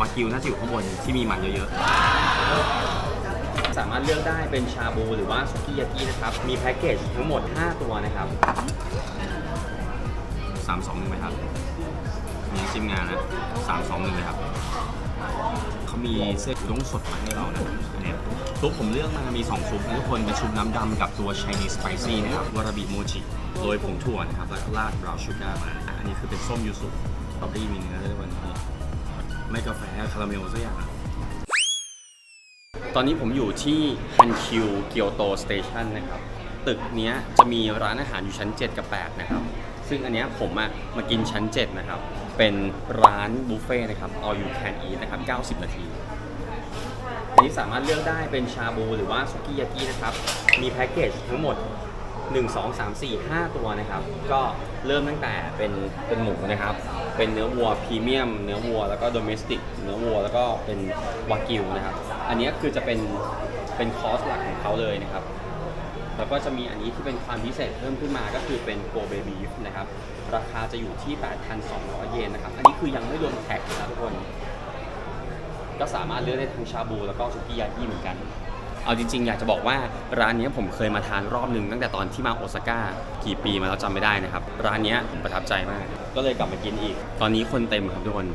วากิวน่าจะอยู่ข้างบนที่มีมันเยอะๆ สามารถเลือกได้เป็นชาบูหรือว่าสุกี้ยากินะครับ มีแพ็กเกจทั้งหมด 5 ตัวนะครับ 3 2 1ไหมครับมีจิ้มงานนะ3 2 1เลยครับ เขามีเส้นอุด้งสดมาให้เรานะอันเนี้ยซุปผมเลือกมามี 2 ซุปนะทุกคนเป็นซุปน้ำดำกับตัว Chinese Spicy นะครับวาราบิโมจิโรยผงถั่วนะครับ แล้วก็ราดบราวน์ชูการ์มา อันนี้คือเป็นส้มยูสุสตรอเบอรี่มีเนื้อด้วยวันนี้ ไม่กาแฟคาราเมลสักอย่างอะตอนนี้ผมอยู่ที่ฮันคิวเกียวโตสเตชันนะครับ ตึกเนี้ยจะมีร้านอาหารอยู่ชั้น 7 กับ 8 นะครับ ซึ่งอันเนี้ยผมอะมากินชั้น 7 นะครับ เป็นร้านบุฟเฟ่ต์นะครับ all you can eat นะครับ 90 นาทีอันนี้สามารถเลือกได้เป็นชาบูหรือว่าสุกี้ยากินะครับ มีแพ็กเกจทั้งหมด 1 2 3 4 5 ตัวนะครับ ก็เริ่มตั้งแต่เป็นเป็นหมูนะครับ เป็นเนื้อวัวพรีเมียม เนื้อวัวแล้วก็โดเมสติกเนื้อวัวแล้วก็เป็นวากิวนะครับ อันนี้คือจะเป็นเป็นคอสหลักของเขาเลยนะครับ แล้วก็จะมีอันนี้ที่เป็นความพิเศษเพิ่มขึ้นมาก็คือเป็นโกเบบีฟนะครับ ราคาจะอยู่ที่ 8,200 เยนนะครับ อันนี้คือยังไม่รวมแท็กนะทุกคน ก็สามารถเลือกได้ทั้งชาบูแล้วก็สุกี้ยากิเหมือนกัน เอาจริงๆ อยากจะบอกว่าร้านนี้ผมเคยมาทานรอบหนึ่งตั้งแต่ตอนที่มาโอซาก้ากี่ปีมาแล้วจำไม่ได้นะครับ ร้านนี้ผมประทับใจมาก ก็เลยกลับมากินอีก ตอนนี้คนเต็มครับทุกคน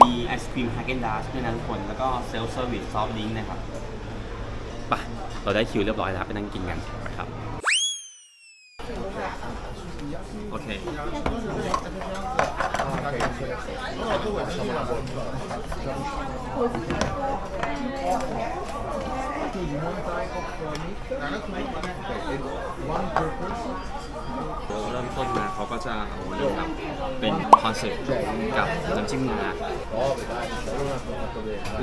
มีไอศครีมแฮกเกนดาสด้วยนะทุกคน แล้วก็เซลฟ์เซอร์วิสซอฟต์ลิงก์นะครับไปะเราได้คิวเรียบร้อยแล้วไปนั่งกินกันไปครับโอเค เริ่มต้นมาเขาก็จะเอานี่ครับเป็นคอนเซ็ปต์กับน้ำจิ้มงา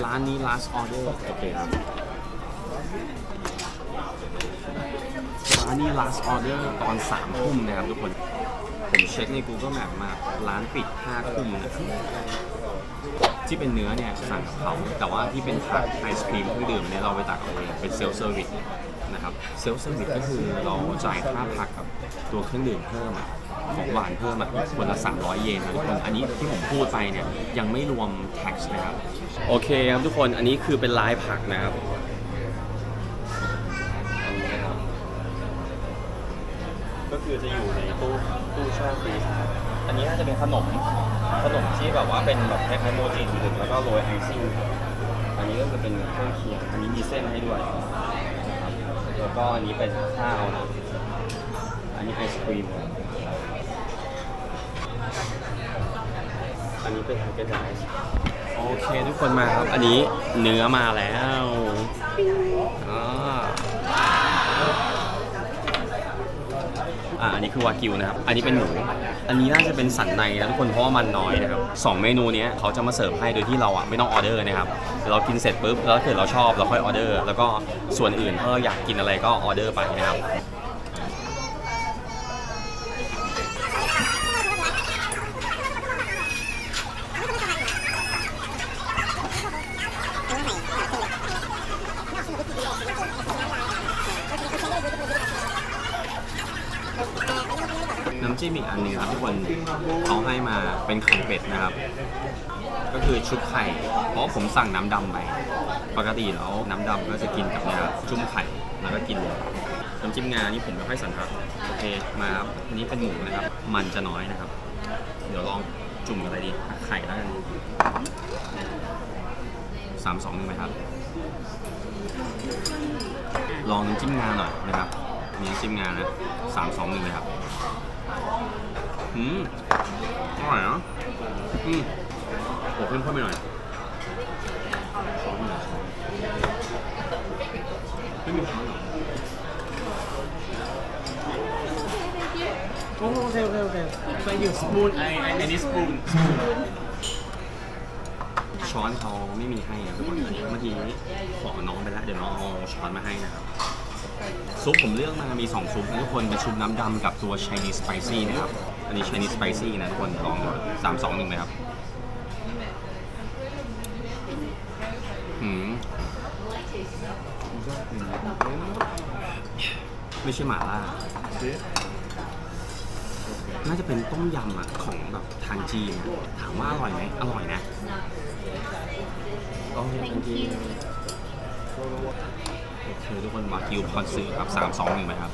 ร้านนี้ last order โอเคครับร้านนี้ last order ตอน3ทุ่มนะครับทุกคน ผมเช็คใน Google Map มาร้านปิด5ทุ่มนะครับ ที่เป็นเนื้อเนี่ยสั่งกับเขา แต่ว่าที่เป็นผักไอศครีมเครื่องดื่มเนี่ยเราไปตักเอาเองเป็นเซลฟ์เซอร์วิสนะครับเซลฟ์เซอร์วิสก็คือเราจ่ายค่าผักกับตัวเครื่องดื่มเพิ่มอะของหวานเพิ่มอะคนละ 300 เยนนะทุกคนอันนี้ที่ผมพูดไปเนี่ยยังไม่รวม tax นะครับ โอเคครับทุกคนอันนี้คือเป็นลายผักนะครับอันนี้นะครับก็คือจะอยู่ในตู้ตู้แช่ฟรีซ อันนี้น่าจะเป็นขนม ขนมที่แบบว่าเป็นแบบคล้ายๆโมจิหรือแล้วก็โรยไอซิ่งอันนี้ก็จะเป็นเครื่องเคียง อันนี้มีเส้นให้ด้วยนะครับแล้วก็อันนี้เป็นข้าวนะอันนี้ไอศครีมอันนี้เป็นแฮมเบอร์เกอร์โอเคทุกคนมาครับ อันนี้เนื้อมาแล้วอ่า อ่าอันนี้คือวากิวนะครับ อันนี้เป็นหมู อันนี้น่าจะเป็นสันในนะทุกคนเพราะว่ามันน้อยนะครับสองเมนูเนี้ยเขาจะมาเสิร์ฟให้โดยที่เราอะไม่ต้องออเดอร์นะครับเรากินเสร็จปุ๊บแล้วถ้าเกิดเราชอบเราค่อยออเดอร์ แล้วก็ส่วนอื่นถ้าเราอยากกินอะไรก็ออเดอร์ไปนะครับ จิ้มอีกอันหนึงครับทุกคนเขาให้มาเป็นไข่เป็ดนะครับ ก็คือชุบไข่ เพราะผมสั่งน้ำดำไป ปกติแล้วน้ำดำก็จะกินกับเนี่ยครับจุ่มไข่แล้วก็กินเลยน้ำจิ้มงานี่ผมไม่ค่อยสันทัดโอเคมาครับอันนี้เป็นหมูนะครับ มันจะน้อยนะครับ เดี๋ยวลองจุ่มอะไรดีไข่แล้วกันสามสองหนึ่งไหมครับ ลองน้ำจิ้มงาหน่อยนะครับมีน้ำจิ้มงานะสามสองหนึ่งเลยครับ อืมอร่อยเนาะอืมโอ้เพิ่มเข้าไปหน่อยช้อนหน่อยช้อนไม่มีช้อนเหรอโอเคโอเคโอเค thank you spoon I I I need spoon ช้อนเขาไม่มีให้อะทุกคนอันนี้เมื่อกี้ขอน้องไปแล้วเดี๋ยวน้องเอาช้อนมาให้นะครับ ซุปผมเลือกมามี 2 ซุปนะทุกคนเป็นซุปน้ำดำกับตัว Chinese Spicy นะครับ อันนี้ Chinese Spicy นะทุกคนลองดูสามสองหนึ่งเลยครับหืมไม่ใช่หมาล่า น่าจะเป็นต้มยำอะของแบบทางจีน ถามว่าอร่อยไหม อร่อยนะ Thank you โอเคทุกคนวากิวคอนซื้อครับสามสองหนึ่งไหมครับ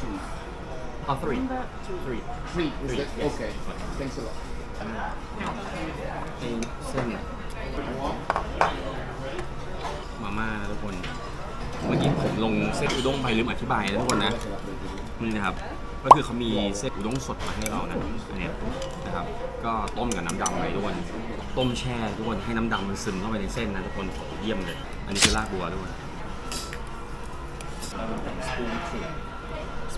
two or three? เอา three Number three Three. Is Three, that yes. okay? Thanks a lot. ไอ้เส้นมาม่านะทุกคน เมื่อกี้ผมลงเส้นอุด้งไปลืมอธิบายนะทุกคนนะ นี่นะครับ ก็คือเขามีเส้นอุด้งสดมาให้เรานะอันเนี้ยนะครับ ก็ต้มกับน้ำดำไปทุกคนต้มแช่ทุกคนให้น้ำดำมันซึมเข้าไปในเส้นนะทุกคนเยี่ยมเลย อันนี้คือรากบัวด้วยสปูน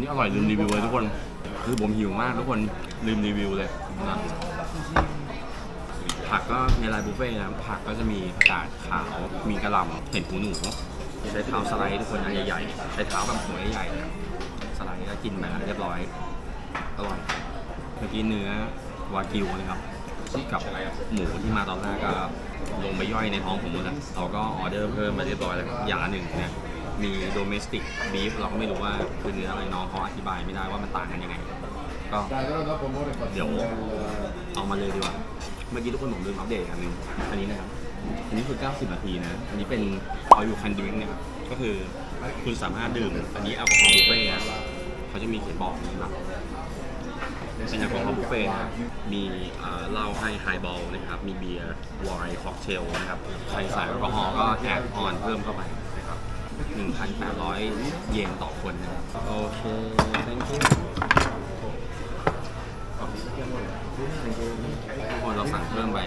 นนี้อร่อยลืมรีวิวเลยทุกคน คือผมหิวมากทุกคนลืมรีวิวเลยนะผักก็ในรายบุฟเฟ่ต์นะผักก็จะมีผักกาดขาว มีกระหล่ำเห็ดหูหนูใช้เท้าสไลด์ทุกคนอันใหญ่ๆใช้เท้าแบบหัวใหญ่ๆนะสไลด์ก็กินไปแล้วเรียบร้อยอร่อยเมื่อกี้เนื้อวากิวนะครับกับหมูที่มาตอนแรกก็ลงไปย่อยในท้องผมหมดแล้วเราก็ออเดอร์เพิ่มมาเรียบร้อยแล้วอย่างละหนึ่งเนี่ย มีโดเมสติกบีฟเราก็ไม่รู้ว่าคือเนื้ออะไรน้องเขาอธิบายไม่ได้ว่ามันต่างกันยังไง ก็ Dai, allora dopo amore faccio Io- un bel... เอามาเลยดีกว่า เมื่อกี้ทุกคนผมลืมอัปเดตอันนึงอันนี้นะครับ อันนี้คือ 90 นาทีนะ อันนี้เป็น all you can drink นะครับก็คือคุณสามารถดื่ม อันนี้แอลกอฮอล์บุฟเฟ่ต์นะเขาจะมีเขียนบอกนี้นะเป็นแอลกอฮอล์บุฟเฟ่ต์นะมีเอ่อเหล้าให้ไฮบอลนะครับ มีเบียร์ไวน์ค็อกเทลนะครับ ใครใส่แอลกอฮอล์ก็แอดออนเพิ่มเข้าไป 1,800 เยนต่อคนนะครับโอเค thank you ทุกคนเราสั่งเพิ่มไป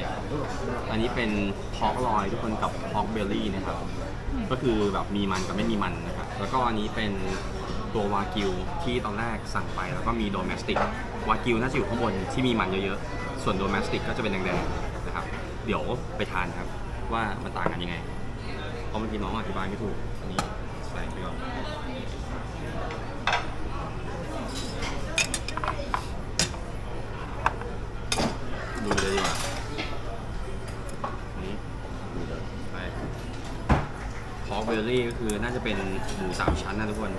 อันนี้เป็นพอกลอยทุกคนกับพอกเบลลี่นะครับ ก็คือแบบมีมันกับไม่มีมันนะครับ แล้วก็อันนี้เป็นตัววากิวที่ตอนแรกสั่งไปแล้วก็มีโดเมสติกวากิวน่าจะอยู่ข้างบนที่มีมันเยอะๆ ส่วนโดเมสติกก็จะเป็นแดงๆนะครับ เดี๋ยวไปทานครับว่ามันต่างกันยังไงเพราะเมื่อกี้น้องอธิบายไม่ถูกอันนี้ ใส่ไปก่อดูเลยดีกว่าอันนี้ดูเลยไปพอกเบลลี่ก็คือน่าจะเป็นหมูสามชั้นนะทุกคน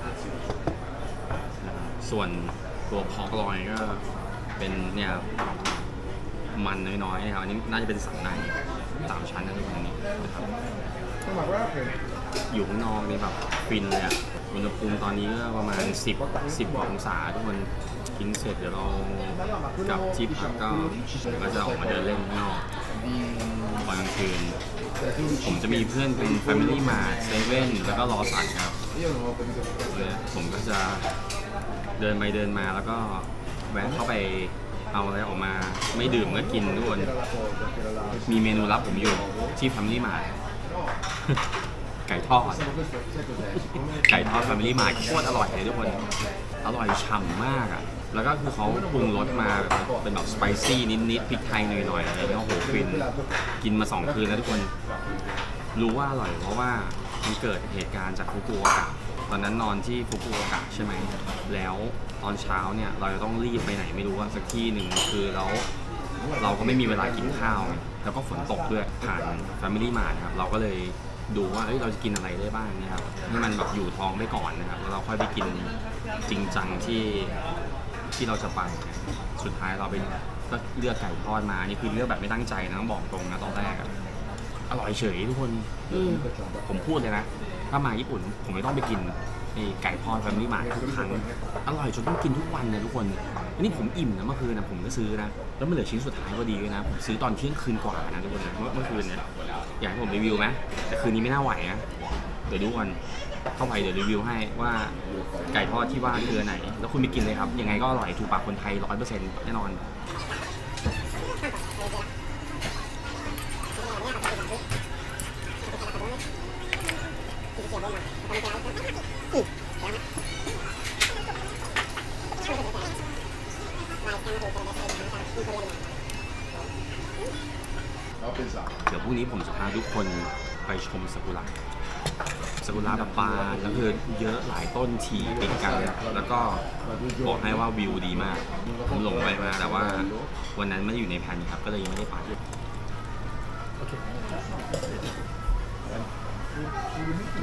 ส่วนตัวพอกลอยก็เป็นเนี่ยมันน้อยๆนะครับอันนี้น่าจะเป็นสันในสามชั้นนะทุกคนนี้นะครับ No, ma guarda che... อยู่ข้างนอกนี่แบบฟินเลยอะอุณหภูมิตอนนี้ก็ประมาณ 10 10กว่าองศาทุกคนกินเสร็จเดี๋ยวเรากลับที่พักก็ก็จะออกมาเดินเล่นข้างนอกตอนกลางคืน ผมจะมีเพื่อนเป็น Family Mart เซเว่นแล้วก็รอสันครับเนี่ยผมก็จะเดินไปเดินมาแล้วก็แวะเข้าไปเอาอะไรออกมาไม่ดื่มก็กินทุกคนมีเมนูลับผมอยู่ที่ Family Mart ไก่ทอด ไก่ทอดแฟมิลี่มาโคตรอร่อยเลยทุกคน อร่อยฉ่ำมากอะ แล้วก็คือเขาปรุงรสมาแบบเป็นแบบสไปซี่นิดๆพริกไทยหน่อยๆอะไรเงี้ยโอ้โหฟิน กินมาสองคืนแล้วทุกคน รู้ว่าอร่อยเพราะว่ามันเกิดเหตุการณ์จากฟุกุโอกะตอนนั้นนอนที่ฟุกุโอกะใช่ไหม แล้วตอนเช้าเนี่ยเราจะต้องรีบไปไหนไม่รู้ว่าสักที่หนึ่งคือเราเราก็ไม่มีเวลากินข้าว แล้วก็ฝนตกด้วยผ่าน Family Mart ครับ เราก็เลย ดูว่าเอ้ยเราจะกินอะไรได้บ้างนะครับให้มันแบบอยู่ท้องไปก่อนนะครับแล้วเราค่อยไปกินจริงจังที่ที่เราจะไปนะสุดท้ายเราไปก็เลือกไก่ทอดมานี่คือเลือกแบบไม่ตั้งใจนะต้องบอกตรงนะตอนแรกอะอร่อยเฉยทุกคนอืมผมพูดเลยนะ ถ้ามาญี่ปุ่นผมไม่ต้องไปกิน นี่ไก่ทอดแฟมิลี่มาทุกครั้งอร่อยจนต้องกินทุกวันเลยทุกคนอันนี้ผมอิ่มนะเมื่อคืนนะผมก็ซื้อนะแล้วมันเหลือชิ้นสุดท้ายพอดีเลยนะผมซื้อตอนเที่ยงคืนกว่านะทุกคนนะเมื่อคืนเนี่ยอยากให้ผมรีวิวไหมแต่คืนนี้ไม่น่าไหวนะเดี๋ยวดูก่อนเข้าไปเดี๋ยวรีวิวให้ว่าไก่ทอดที่ว่าคือไหน แล้วคุณไปกินเลยครับ ยังไงก็อร่อยถูกปากคนไทยร้อยเปอร์เซ็นต์แน่นอนเเดี๋ยวพรุ่งนี้ผมจะพาทุกคนไปชมซากุระซากุระแบบบานแล้วคือเยอะหลายต้นทีติดกัน แล้วก็บอกให้ว่าวิวดีมาก ผมหลงไปมา แต่ว่าวันนั้นไม่ได้อยู่ในแผนครับ ก็เลยยังไม่ได้ไป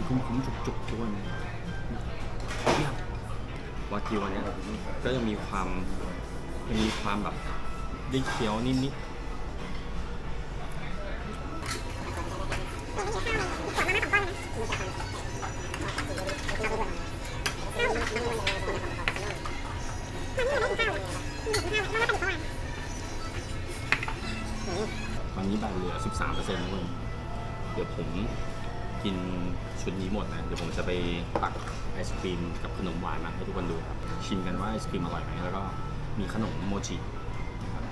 เน้นๆคุ้มๆจุกๆทุกคนเยี่ยมวากิวอันเนี้ยก็จะมีความมีความแบบได้เคี้ยวนิดๆตอนนี้แบตเหลือ 13%ทุกคนเดี๋ยวผม กินชุดนี้หมดนะ เดี๋ยวผมจะไปตักไอศครีมกับขนมหวานมาให้ทุกคนดูครับ ชิมกันว่าไอศครีมอร่อยไหมแล้วก็มีขนมโมจินะครับ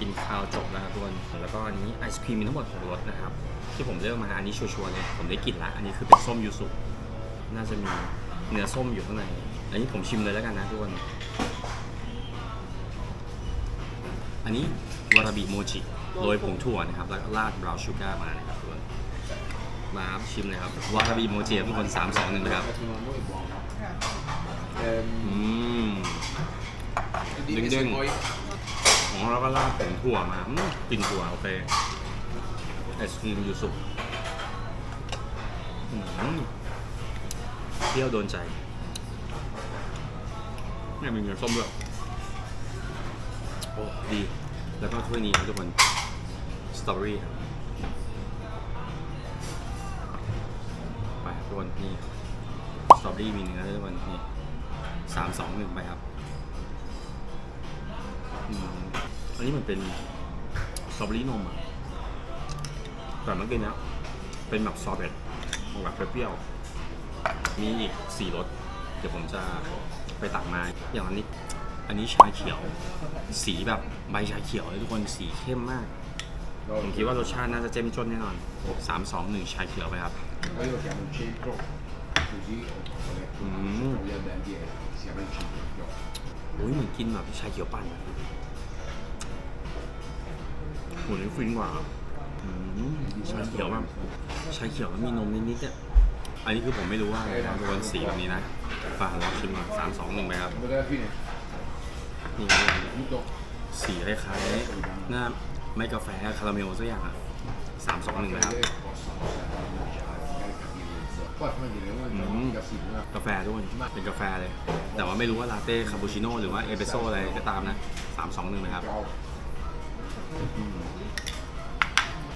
กินข้าวจบแล้วครับทุกคน แล้วก็อันนี้ไอศครีมมีทั้งหมด6รสนะครับ ที่ผมเลือกมาอันนี้ชัวร์ๆเลย ผมได้กลิ่นละ อันนี้คือเป็นส้มยูสุน่าจะมีเนื้อส้มอยู่ข้างใน อันนี้ผมชิมเลยแล้วกันนะทุกคน อันนี้วาราบิโมจิ โรยผงถั่วนะครับ แล้วก็ราดบราวน์ชูการ์มานะครับทุกคนมาครับชิมเลยครับวาราบิโมจิทุกคนสามสองหนึ่งเลยครับอืม Dimmi se Ding, ding. poi ของเราก็ราดผงถั่วมาอืมกลิ่นถั่วโอเคไอศครีมยูสุอืมเปรี้ยวโดนใจเนี่ยมีเนื้อส้มด้วยโอ้ดี แล้วก็ถ้วยนี้ครับทุกคนส ตอรี่ครับไปครับทุกคนนี่สตอรี่มีเนื้อด้วยทุกคนนี่สามสองหนึ่งไปครับอืมอันนี้มันเป็นสตรอเบอรี่นมอะแต่เมื่อกี้เนี้ยเป็นแบบซอร์เบตออกแบบเปรี้ยวๆมีอีกสี่รสเดี๋ยวผมจะไปตักมาอย่างอันนี้ อันนี้ชาเขียว สีแบบใบชาเขียวเลยทุกคนสีเข้มมาก ผมคิดว่ารสชาติน่าจะเจ้มจนแน่นอนสามสองหนึ่งชาเขียวไปครับ poi lo chiamo il centro, così ho detto Mm. gli addetti e siamo in centro. No. โอ้ยเหมือนกินแบบชาเขียวปั่นอะโหนี่ฟินกว่าอืมชาเขียวแบบชาเขียวแล้วมีนมนิดๆเนี่ยอันนี้คือผมไม่รู้ว่าอะไรนะทุกคนสีแบบนี้นะฝากลองชิมก่อนสามสองหนึ่งไปครับ Dopo alla fine นี่ tutto สีคล้ายๆหน้า ไม่กาแฟคาราเมลสักอย่างอะสามสองหนึ่งไปครับ vedere possono magari capire poi fammi dire una Mm. mm. sì, una กาแฟทุกคนเป็นกาแฟเลย แต่ว่าไม่รู้ว่าลาเต้คาปูชิโน่หรือว่าเอสเปรสโซ่อะไรก็ตามนะสามสองหนึ่งนะครับ ciao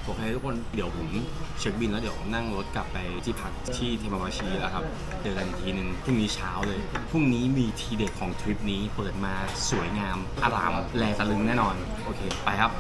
โอเคทุกคนเดี๋ยวผมเช็คบินแล้วเดี๋ยวนั่งรถกลับไปที่พักที่เทมาบาชิแล้วครับเจอกันอีกทีหนึ่งพรุ่งนี้เช้าเลยพรุ่งนี้มีทีเด็ดของทริปนี้เปิดมาสวยงามอารามแลตะลึงแน่นอน โอเค ไปครับ